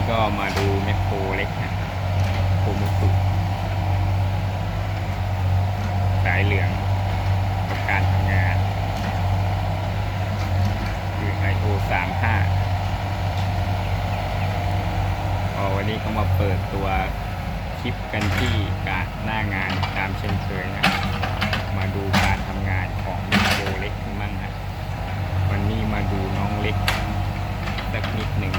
นี้ก็มาดูแมคโครเล็กนะโคมุสุสายเหลืองกับการทำงานคือ IO 35พอวันนี้ก็มาเปิดตัวคลิปกันที่การหน้างานตามเช่นเคยนะ มาดูการทำงานของแมคโครเล็กกันบ้างนะวันนี้มาดูน้องเล็กสักนิดหนึ่ง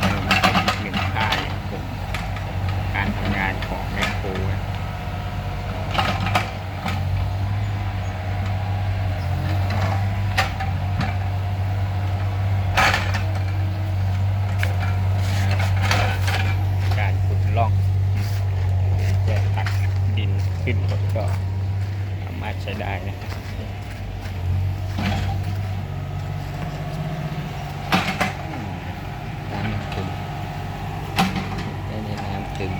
เออสักนิดหนึ่งค่ายผมการทำงานของแมคโครนะการขุดล่องแค่ตักดินขึ้นรถ ก็สามารถใช้ได้นะน้ำตึงได้ในน้ำตึง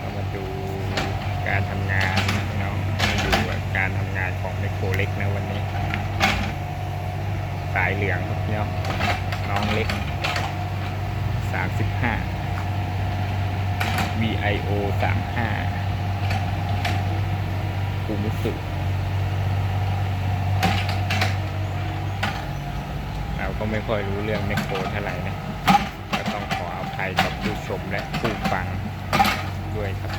ก็มาดูการทำงานนะน้องมาดูการทำงานของไมโครเล็กนะวันนี้ สายเหลืองครับพี่น้องน้องเล็ก 35 VIO 35 คูมิสุเราก็ไม่ค่อยรู้เรื่องแมคโครเท่าไหร่นะ ก็ต้องขออภัยกับผู้ชมและผู้ฟังด้วยครับ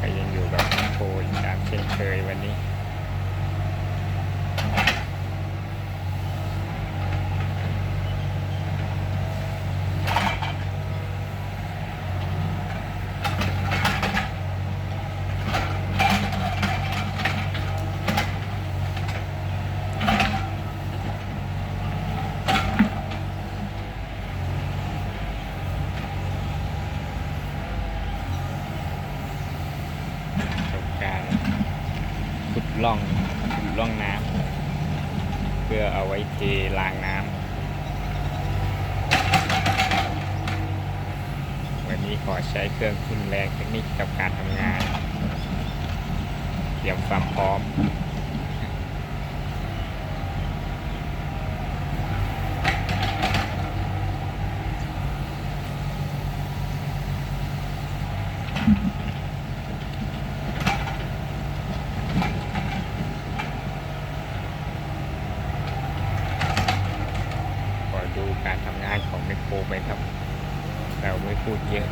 ก็ยังอยู่กับแมคโครอีกตามเช่นเคยวันนี้ ประสบการณ์ ร่องขุดล่องน้ำเพื่อเอาไว้เทล้างน้ำวันนี้ขอใช้เครื่องทุนแรงเทคนิคกับการทำงาน เตรียมความพร้อม การทำงานของไมโครไปครับ เราไม่พูดเยอะ